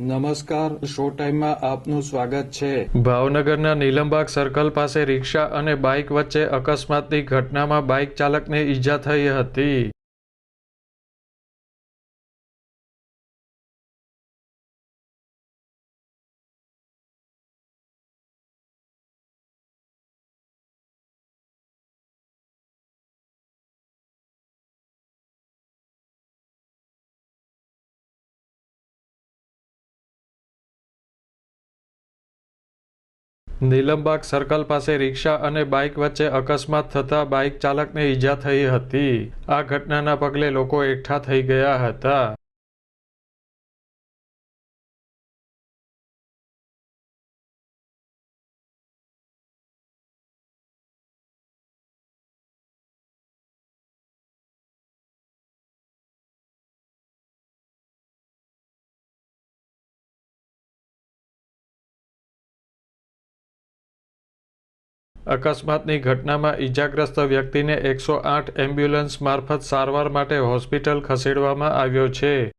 નમસ્કાર, શો ટાઈમમાં આપનું સ્વાગત છે. ભાવનગરના નીલમબાગ સર્કલ પાસે રિક્ષા અને બાઇક વચ્ચે અકસ્માતની ઘટનામાં બાઇક ચાલકને ઈજા થઈ હતી. નીલમબાગ સર્કલ પાસે રિક્ષા અને બાઇક વચ્ચે અકસ્માત થતા બાઇક ચાલકને ઈજા થઈ હતી. આ ઘટનાના પગલે લોકો એકઠા થઈ ગયા હતા. અકસ્માતની ઘટનામાં ઈજાગ્રસ્ત વ્યક્તિને એકસો આઠ એમ્બ્યુલન્સ મારફત સારવાર માટે હોસ્પિટલ ખસેડવામાં આવ્યો છે.